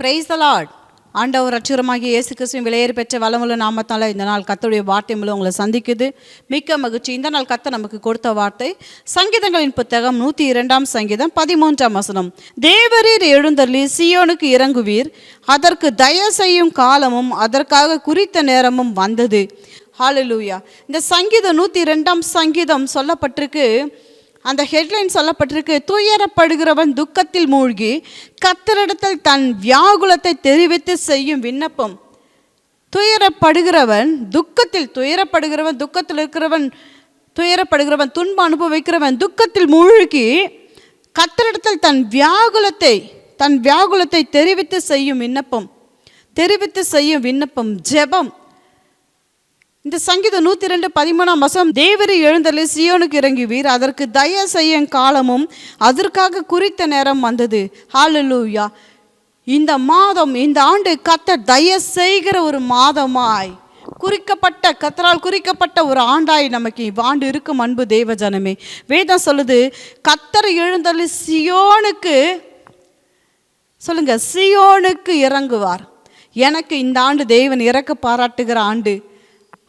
Praise the Lord ஆண்டவர் அச்சுரமாகிய இயேசு கிறிஸ்துவின் விலையேறு பெற்ற வளமுள்ள நாமத்தால் இந்த நாள் கத்தருடைய வார்த்தை மூலம் உங்களை சந்திக்குது. மிக்க மகிழ்ச்சி. இந்த நாள் கத்த நமக்கு கொடுத்த வார்த்தை சங்கீதங்களின் புத்தகம் நூற்றி இரண்டாம் சங்கீதம் பதிமூன்றாம் வசனம். தேவரீர் எழுந்தள்ளி சியோனுக்கு இறங்குவீர். அதற்கு தய செய்யும் காலமும் அதற்காக குறித்த நேரமும் வந்தது. ஹாலலூயா இந்த சங்கீதம் நூற்றி இரண்டாம் சங்கீதம் சொல்லப்பட்டிருக்கு. அந்த ஹெட்லைன் சொல்லப்பட்டிருக்கு துயரப்படுகிறவன் துக்கத்தில் மூழ்கி கத்தரிடத்தில் தன் வியாகுலத்தை தெரிவித்து செய்யும் விண்ணப்பம். துயரப்படுகிறவன் துக்கத்தில் துயரப்படுகிறவன் துக்கத்தில் இருக்கிறவன் துயரப்படுகிறவன் துன்பம் அனுபவிக்கிறவன் துக்கத்தில் மூழ்கி கத்தரிடத்தில் தன் வியாகுலத்தை தன் வியாகுலத்தை தெரிவித்து செய்யும் விண்ணப்பம். தெரிவித்து செய்யும் விண்ணப்பம் ஜெபம். இந்த சங்கீதம் நூற்றி ரெண்டு பதிமூணாம் வசம் தேவரி எழுந்தலை சியோனுக்கு இறங்குவீர். அதற்கு தய செய்யும் காலமும் அதற்காக குறித்த நேரம் வந்தது. ஹாலலூயா இந்த மாதம் இந்த ஆண்டு கத்த தய செய்கிற ஒரு மாதமாய் குறிக்கப்பட்ட கத்தரால் குறிக்கப்பட்ட ஒரு ஆண்டாய் நமக்கு இவ்வாண்டு இருக்கும் அன்பு தேவ ஜனமே. வேதம் சொல்லுது கத்தர் எழுந்தள்ளி சியோனுக்கு சொல்லுங்க சியோனுக்கு இறங்குவார். எனக்கு இந்த ஆண்டு தேவன் இறக்க பாராட்டுகிற ஆண்டு.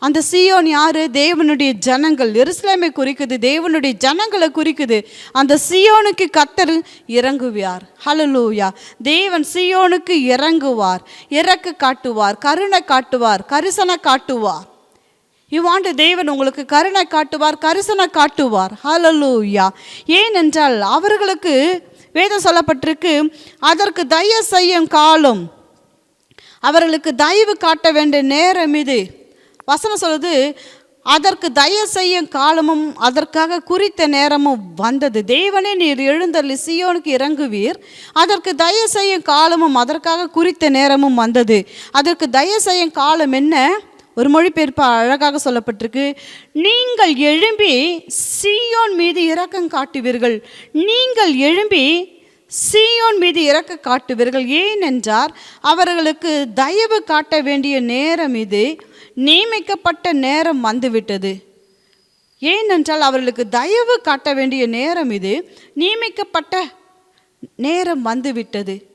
அந்த சியோன் யாரு? தேவனுடைய ஜனங்கள். எருசலேமை குறிக்குது தேவனுடைய ஜனங்களை குறிக்குது. அந்த சியோனுக்கு கத்தர் இறங்குவார். ஹலலூயா தேவன் சியோனுக்கு இறங்குவார். இறக்க காட்டுவார் கருணை காட்டுவார் கரிசனை காட்டுவார். இவ்வாண்டு தேவன் உங்களுக்கு கருணை காட்டுவார் கரிசனை காட்டுவார். ஹலலூயா ஏனென்றால் அவர்களுக்கு வேதம் சொல்லப்பட்டிருக்கு அதற்கு தய செய்யும் காலம். அவர்களுக்கு தயவு காட்ட வேண்டிய நேரம் இது. வசனம் சொல்லுது அதற்கு தய செய்யும் காலமும் அதற்காக குறித்த நேரமும் வந்தது. தேவனே நீர் எழுந்தள்ளி சியோனுக்கு இறங்குவீர். அதற்கு தய செய்யும் காலமும் அதற்காக குறித்த நேரமும் வந்தது. அதற்கு தய செய்யும் காலம் என்ன? ஒரு மொழிபெயர்ப்பு அழகாக சொல்லப்பட்டிருக்கு. நீங்கள் எழும்பி சியோன் மீது இரக்கம் காட்டுவீர்கள். நீங்கள் எழும்பி சீயோன் மீது இறக்க காட்டுவீர்கள். ஏனென்றார் அவர்களுக்கு தயவு காட்ட வேண்டிய நேரம் இது. நியமிக்கப்பட்ட நேரம் வந்துவிட்டது. ஏனென்றால் அவர்களுக்கு தயவு காட்ட வேண்டிய நேரம் இது. நியமிக்கப்பட்ட நேரம் வந்துவிட்டது.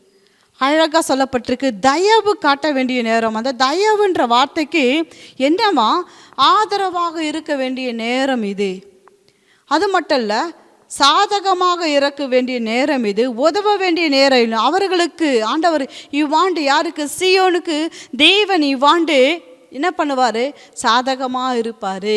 அழகாக சொல்லப்பட்டிருக்கு. தயவு காட்ட வேண்டிய நேரம். அந்த தயவுன்ற வார்த்தைக்கு என்னவா ஆதரவாக இருக்க வேண்டிய நேரம் இது. அது மட்டும் இல்லை சாதகமாக இறக்க வேண்டிய நேரம் இது உதவ வேண்டிய நேரம் இல்லை. அவர்களுக்கு ஆண்டவர் இவ்வாண்டு யாருக்கு? சியோனுக்கு தேவன் இவ்வாண்டு என்ன பண்ணுவார்? சாதகமாக இருப்பார்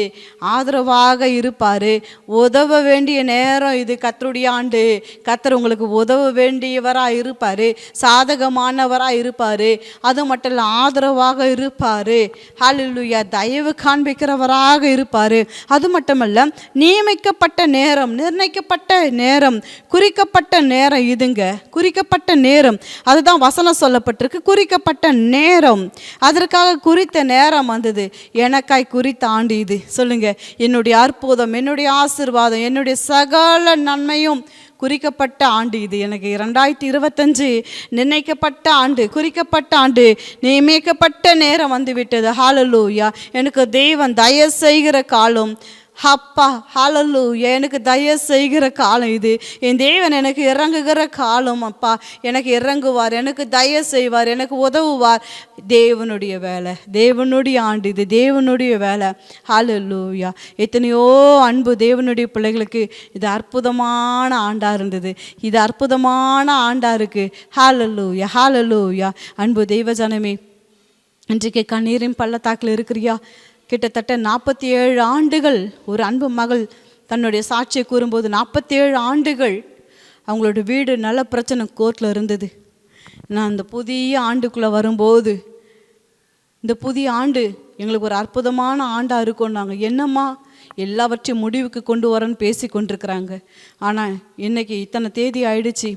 ஆதரவாக இருப்பார். உதவ வேண்டிய நேரம் இது கத்தருடைய ஆண்டு. கத்தர் உங்களுக்கு உதவ வேண்டியவராக இருப்பார் சாதகமானவராக இருப்பார். அது மட்டும் இல்லை ஆதரவாக இருப்பார். ஹalleluya தயவு காண்பிக்கிறவராக இருப்பார். அது மட்டுமல்ல நியமிக்கப்பட்ட நேரம் நிர்ணயிக்கப்பட்ட நேரம் குறிக்கப்பட்ட நேரம் இதுங்க. குறிக்கப்பட்ட நேரம். அதுதான் வசனம் சொல்லப்பட்டிருக்கு. குறிக்கப்பட்ட நேரம். அதற்காக குறித்த நேரம் நேரம் வந்தது. எனக்காய் குறித்த ஆண்டு இது. சொல்லுங்க. என்னுடைய அற்புதம் என்னுடைய ஆசிர்வாதம் என்னுடைய சகல நன்மையும் குறிக்கப்பட்ட ஆண்டு இது. எனக்கு இரண்டாயிரத்தி இருபத்தஞ்சு நிர்ணயிக்கப்பட்ட ஆண்டு குறிக்கப்பட்ட ஆண்டு நியமிக்கப்பட்ட நேரம் வந்துவிட்டது. ஹாலலூயா எனக்கு தெய்வம் தய செய்கிற காலம் அப்பா ஹalleluya எனக்கு தய செய்கிற காலம் இது. என் தேவன் எனக்கு இறங்குகிற காலம் அப்பா. எனக்கு இறங்குவார் எனக்கு தய செய்வார் எனக்கு உதவுவார். தேவனுடைய வேலை தேவனுடைய ஆண்டு இது தேவனுடைய வேலை. ஹalleluya எத்தனையோ அன்பு தேவனுடைய பிள்ளைகளுக்கு இது அற்புதமான ஆண்டாக இருந்தது. இது அற்புதமான ஆண்டாக இருக்குது ஹalleluya ஹalleluya அன்பு தெய்வ ஜனமே இன்றைக்கு கண்ணீரின் பள்ளத்தாக்கில் இருக்கிறியா? கிட்டத்தட்ட நாற்பத்தி ஏழு ஆண்டுகள் ஒரு அன்பு மகள் தன்னுடைய சாட்சியை கூறும்போது நாற்பத்தி ஏழு ஆண்டுகள் அவங்களோட வீடு நல்ல பிரச்சனை கோர்ட்டில் இருந்தது. நான் அந்த புதிய ஆண்டுக்குள்ளே வரும்போது இந்த புதிய ஆண்டு எங்களுக்கு ஒரு அற்புதமான ஆண்டாக இருக்கும் நாங்கள் என்னம்மா? எல்லாவற்றையும் முடிவுக்கு கொண்டு வரேன்னு பேசி கொண்டிருக்கிறாங்க. ஆனால் இன்றைக்கி இத்தனை தேதி ஆயிடுச்சு.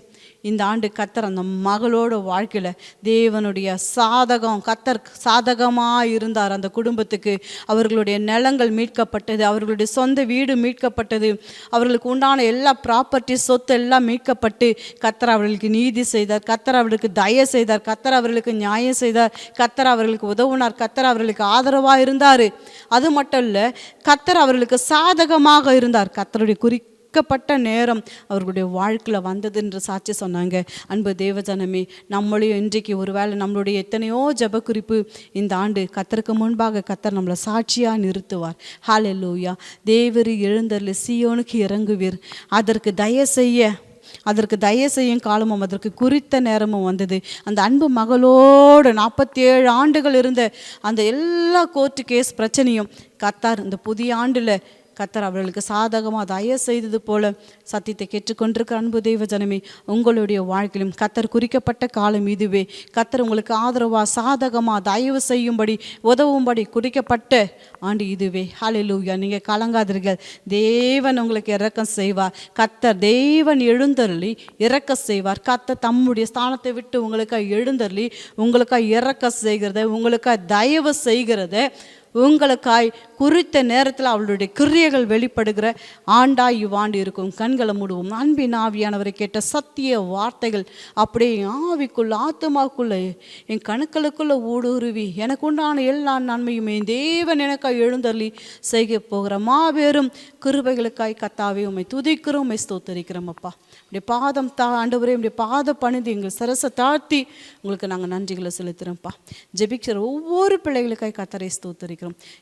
இந்த ஆண்டு கத்தர் அந்த மகளோட வாழ்க்கையில் தேவனுடைய சாதகம் கத்தர் சாதகமாக இருந்தார். அந்த குடும்பத்துக்கு அவர்களுடைய நிலங்கள் மீட்கப்பட்டது அவர்களுடைய சொந்த வீடு மீட்கப்பட்டது அவர்களுக்கு உண்டான எல்லா ப்ராப்பர்ட்டி சொத்து எல்லாம் மீட்கப்பட்டு கத்தர் அவர்களுக்கு நீதி செய்தார். கத்தர் அவர்களுக்கு தய செய்தார். கத்தர் அவர்களுக்கு நியாயம் செய்தார். கத்தர் அவர்களுக்கு உதவுனார். கத்தர் அவர்களுக்கு ஆதரவாக இருந்தார். அது மட்டும் இல்லை கத்தர் அவர்களுக்கு சாதகமாக இருந்தார். கத்தருடைய குறி வெட்கப்பட்ட நேரம் அவர்களுடைய வாழ்க்கையில் வந்தது என்று சாட்சி சொன்னாங்க. அன்பு தேவஜனமே நம்மளையும் இன்றைக்கு ஒருவேளை நம்மளுடைய எத்தனையோ ஜெப குறிப்பு இந்த ஆண்டு கத்தருக்கு முன்பாக கத்தர் நம்மளை சாட்சியாக நிறுத்துவார். ஹாலெல்லூயா தேவரி எழுந்தரில் சியோனுக்கு இறங்குவீர். அதற்கு தய செய்ய அதற்கு தயவு செய்யும் காலமும் அதற்கு குறித்த நேரமும் வந்தது. அந்த அன்பு மகளோடு நாற்பத்தி ஏழு ஆண்டுகள் இருந்த அந்த எல்லா கோர்ட்டு கேஸ் பிரச்சனையும் கத்தார் இந்த புதிய ஆண்டில் கத்தர் அவர்களுக்கு சாதகமாக தயவு செய்தது போல சத்தியத்தை கேட்டுக்கொண்டிருக்கிற அன்பு தெய்வ ஜனமே உங்களுடைய வாழ்க்கையிலும் கத்தர் குறிக்கப்பட்ட காலம் இதுவே. கத்தர் உங்களுக்கு ஆதரவாக சாதகமாக தயவு செய்யும்படி உதவும்படி குறிக்கப்பட்ட ஆண்டு இதுவே. ஹalleluya நீங்கள் கலங்காதீர்கள். தேவன் உங்களுக்கு இறக்கம் செய்வார். கத்தர் தேவன் எழுந்தருளி இறக்க செய்வார். கத்தர் தம்முடைய ஸ்தானத்தை விட்டு உங்களுக்காக எழுந்தருளி உங்களுக்காக இறக்க செய்கிறத உங்களுக்காக தயவு செய்கிறத உங்களுக்காய் குறித்த நேரத்தில் அவளுடைய கிரியைகள் வெளிப்படுகிற ஆண்டாய் இவ்வாண்டு இருக்கும். கண்களை மூடுவோம். அன்பின் ஆவியானவரை கேட்ட சத்திய வார்த்தைகள் அப்படியே ஆவிக்குள்ள ஆத்மாக்குள்ள என் கணுக்களுக்குள்ளே ஊடுருவி எனக்கு உண்டான எல்லா நன்மையுமே தேவன் எனக்காய் எழுந்தள்ளி செய்ய போகிற மாபெரும் கிருபைகளுக்காய் கத்தாவே உண்மை துதிக்கிறோம் உண்மை ஸ்தோத்தரிக்கிறோம் அப்பா. இப்படி பாதம் தா ஆண்டவரே இப்படி பாத பணிந்து எங்கள் சரசை தாழ்த்தி உங்களுக்கு நாங்கள் நன்றிகளை செலுத்துகிறோம்ப்பா ஜெபிக்கிற ஒவ்வொரு பிள்ளைகளுக்காய் கத்தரை ஸ்தோத்தரிக்கிறோம்.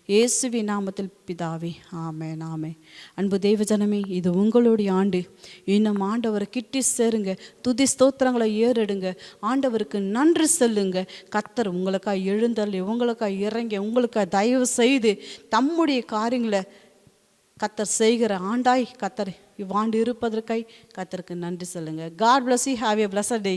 இயேசுவி நாமத்தில் பிதாவே ஆமே நாமே அன்பு தெய்வஜனமே இது உங்களுடைய ஆண்டு. இன்னும் ஆண்டவரை கிட்டி சேருங்க. துதி ஸ்தோத்திரங்களை ஏறெடுங்க. ஆண்டவருக்கு நன்றி சொல்லுங்க. கத்தர் உங்களுக்காக எழுந்தள்ளி உங்களுக்காக இறங்கி உங்களுக்காக தயவு செய்து தம்முடைய காரியங்களை கத்தர் செய்கிற ஆண்டாய் கத்தர் இவ்வாண்டு இருப்பதற்காய் கத்தருக்கு நன்றி சொல்லுங்க. God bless you. Have a blessed day